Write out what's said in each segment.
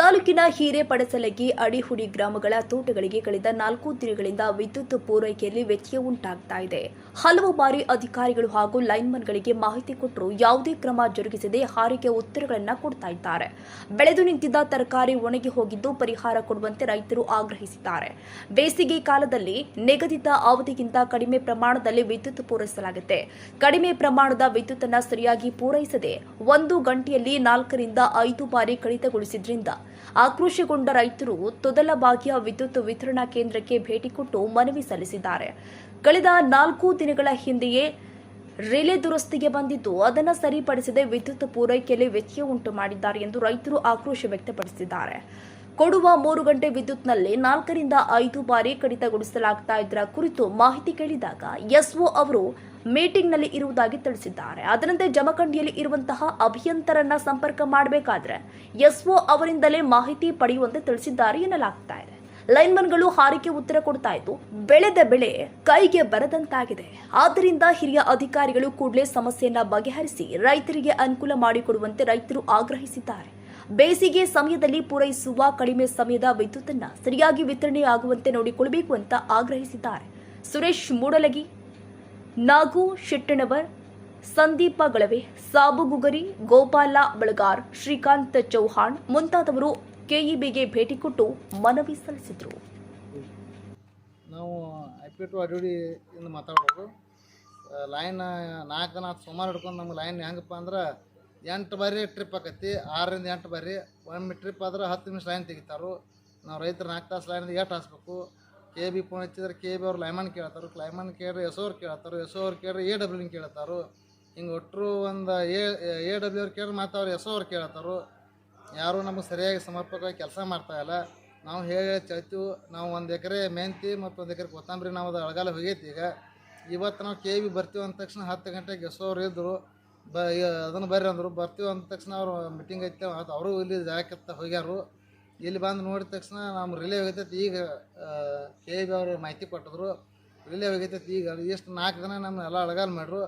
ತಾಲೂಕಿನ ಹಿರೇಪಡಸಲಗಿ ಅಡಿಹುಡಿ ಗ್ರಾಮಗಳ ತೋಟಗಳಿಗೆ ಕಳೆದ ನಾಲ್ಕು ದಿನಗಳಿಂದ ವಿದ್ಯುತ್ ಪೂರೈಕೆಯಲ್ಲಿ ವ್ಯತ್ಯಯ ಉಂಟಾಗ್ತಾ ಇದೆ. ಹಲವು ಬಾರಿ ಅಧಿಕಾರಿಗಳು ಹಾಗೂ ಲೈನ್ಮನ್ಗಳಿಗೆ ಮಾಹಿತಿ ಕೊಟ್ಟರು ಯಾವುದೇ ಕ್ರಮ ಜರುಗಿಸದೆ ಹಾರಿಗೆ ಉತ್ತರಗಳನ್ನು ಕೊಡ್ತಾ ಇದ್ದಾರೆ. ಬೆಳೆದು ನಿಂತಿದ್ದ ತರಕಾರಿ ಒಣಗಿ ಹೋಗಿದ್ದು ಪರಿಹಾರ ಕೊಡುವಂತೆ ರೈತರು ಆಗ್ರಹಿಸಿದ್ದಾರೆ. ಬೇಸಿಗೆ ಕಾಲದಲ್ಲಿ ನಿಗದಿತ ಅವಧಿಗಿಂತ ಕಡಿಮೆ ಪ್ರಮಾಣದಲ್ಲಿ ವಿದ್ಯುತ್ ಪೂರೈಸಲಾಗುತ್ತೆ. ಕಡಿಮೆ ಪ್ರಮಾಣದ ವಿದ್ಯುತ್ ಅನ್ನ ಸರಿಯಾಗಿ ಪೂರೈಸದೆ ಒಂದು ಗಂಟೆಯಲ್ಲಿ ನಾಲ್ಕರಿಂದ ಐದು ಬಾರಿ ಕಡಿತಗೊಳಿಸಿದ್ರಿಂದ ಆಕ್ರೋಶಗೊಂಡ ರೈತರು ತೊದಲ ಭಾಗ್ಯ ವಿದ್ಯುತ್ ವಿತರಣಾ ಕೇಂದ್ರಕ್ಕೆ ಭೇಟಿ ಕೊಟ್ಟು ಮನವಿ ಸಲ್ಲಿಸಿದ್ದಾರೆ. ಕಳೆದ ನಾಲ್ಕು ದಿನಗಳ ಹಿಂದೆಯೇ ರೇಲೆ ದುರಸ್ತಿಗೆ ಬಂದಿದ್ದು, ಅದನ್ನು ಸರಿಪಡಿಸದೆ ವಿದ್ಯುತ್ ಪೂರೈಕೆಯಲ್ಲಿ ವ್ಯತ್ಯಯ ಉಂಟು ಮಾಡಿದ್ದಾರೆ ಎಂದು ರೈತರು ಆಕ್ರೋಶ ವ್ಯಕ್ತಪಡಿಸಿದ್ದಾರೆ. ಕೊಡುವ ಮೂರು ಗಂಟೆ ವಿದ್ಯುತ್ನಲ್ಲಿ ನಾಲ್ಕರಿಂದ ಐದು ಬಾರಿ ಕಡಿತಗೊಳಿಸಲಾಗ್ತಾ ಇದರ ಕುರಿತು ಮಾಹಿತಿ ಕೇಳಿದಾಗ ಎಸ್ಒ ಅವರು ಮೀಟಿಂಗ್ನಲ್ಲಿ ಇರುವುದಾಗಿ ತಿಳಿಸಿದ್ದಾರೆ. ಅದರಂತೆ ಜಮಖಂಡಿಯಲ್ಲಿ ಇರುವಂತಹ ಅಭಿಯಂತರನ್ನ ಸಂಪರ್ಕ ಮಾಡಬೇಕಾದ್ರೆ ಎಸ್ಒ ಅವರಿಂದಲೇ ಮಾಹಿತಿ ಪಡೆಯುವಂತೆ ತಿಳಿಸಿದ್ದಾರೆ ಎನ್ನಲಾಗ್ತಾ ಇದೆ. ಲೈನ್ಮನ್ಗಳು ಹಾರಿಕೆ ಉತ್ತರ ಕೊಡ್ತಾ ಇದ್ದು, ಬೆಳೆದ ಬೆಳೆ ಕೈಗೆ ಬರದಂತಾಗಿದೆ. ಆದ್ದರಿಂದ ಹಿರಿಯ ಅಧಿಕಾರಿಗಳು ಕೂಡಲೇ ಸಮಸ್ಯೆಯನ್ನ ಬಗೆಹರಿಸಿ ರೈತರಿಗೆ ಅನುಕೂಲ ಮಾಡಿಕೊಡುವಂತೆ ರೈತರು ಆಗ್ರಹಿಸಿದ್ದಾರೆ. ಬೇಸಿಗೆ ಸಮಯದಲ್ಲಿ ಪೂರೈಸುವ ಕಡಿಮೆ ಸಮಯದ ವಿದ್ಯುತ್ತನ್ನ ಸರಿಯಾಗಿ ವಿತರಣೆ ಆಗುವಂತೆ ನೋಡಿಕೊಳ್ಳಬೇಕು ಅಂತ ಆಗ್ರಹಿಸಿದ್ದಾರೆ. ಸುರೇಶ್ ಮೂಡಲಗಿ ನಾಗು ಶಿಟ್ಟಣವರ್, ಸಂದೀಪ ಗಳವೆ ಸಾಬುಗುಗರಿ ಗೋಪಾಲ ಬಳಗಾರ್, ಶ್ರೀಕಾಂತ್ ಚೌಹಾಣ್ ಮುಂತಾದವರು ಕೆಇಬಿಗೆ ಭೇಟಿ ಕೊಟ್ಟು ಮನವಿ ಸಲ್ಲಿಸಿದರು. ನಾವು ಐಪಿಟು ಇಂದ ಮಾತಾಡೋದು ಲೈನ್ ನಾಲ್ಕು ನಾಲ್ಕು ಸುಮಾರು ಹಿಡ್ಕೊಂಡು ನಮ್ಗೆ ಲೈನ್ ಹೆಂಗಪ್ಪ ಅಂದ್ರೆ ಎಂಟು ಬಾರಿ ಟ್ರಿಪ್ ಆಕೈತಿ, ಆರರಿಂದ ಎಂಟು ಬಾರಿ. ಒಮ್ಮೆ ಟ್ರಿಪ್ ಆದ್ರೆ ಹತ್ತು ನಿಮಿಷ ಲೈನ್ ತೆಗಿತಾರು. ನಾವು ರೈತರು ನಾಲ್ಕು ತಾಸು ಲೈನ್ ಎಷ್ಟು ಹಾಸ್ಬೇಕು. ಕೆ ಬಿ ಫೋನ್ ಹಚ್ಚಿದ್ರೆ ಕೆ ಬಿ ಅವ್ರು ಲೈಮನ್ ಕೇಳ್ತಾರೆ ಕ್ಲೈಮನ್ ಕೇಳ್ರೆ ಎಸ್ ಅವ್ರು ಕೇಳ್ತಾರೆ, ಎಸ್ ಅವ್ರು ಕೇಳ್ರಿ ಎ ಡಬ್ಲ್ಯೂ ಕೇಳ್ತಾರೆ. ಹಿಂಗೆ ಒಟ್ಟರು ಒಂದು ಎ ಎ ಡಬ್ಲ್ಯೂ ಅವ್ರು ಕೇಳಿ ಮತ್ತು ಅವ್ರು ಎಸ್ ಅವ್ರು ಕೇಳ್ತಾರೆ. ಯಾರೂ ನಮಗೆ ಸರಿಯಾಗಿ ಸಮರ್ಪಕವಾಗಿ ಕೆಲಸ ಮಾಡ್ತಾಯಿಲ್ಲ ನಾವು ಹೇಗೆ ಚಳ್ತೀವಿ ನಾವು ಒಂದು ಎಕರೆ ಮೆಂತಿ ಮತ್ತು ಒಂದು ಎಕರೆ ಕೊತ್ತಂಬರಿ ನಾವು ಅದು ಅಳಗಾಲ ಹೋಗೈತಿ ಈಗ. ಇವತ್ತು ನಾವು ಕೆ ಬಿ ಬರ್ತೀವಿ ಅಂದ ತಕ್ಷಣ ಹತ್ತು ಗಂಟೆಗೆ ಎಸೋರು ಇದ್ದರು ಬ ಅದನ್ನು ಬರ್ರಿ ಅಂದರು. ಬರ್ತೀವಿ ಅಂದ ತಕ್ಷಣ ಅವರು ಮೀಟಿಂಗ್ ಐತೆ ಅವರು ಇಲ್ಲಿ ಜಾಗಕ್ಕೆ ಹೋಗ್ಯಾರು. ಇಲ್ಲಿ ಬಂದು ನೋಡಿದ ತಕ್ಷಣ ನಮ್ಮ ರಿಲೇ ಹೋಗೈತೆ ಈಗ ಕೆ ಬಿ ಅವರು ಮಾಹಿತಿ ಕೊಟ್ಟಿದ್ರು ರಿಲೇ ಹೋಗೈತೈತಿ ಈಗ ಎಷ್ಟು ನಾಲ್ಕು ದಿನ ನಮ್ಮ ಎಲ್ಲ ಅಳಗಾಲ ಮಾಡ್ರು,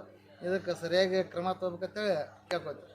ಇದಕ್ಕೆ ಸರಿಯಾಗಿ ಕ್ರಮ ತೊಗೋಬೇಕಂತೇಳಿ ಕೇಳ್ಕೊತೀವಿ.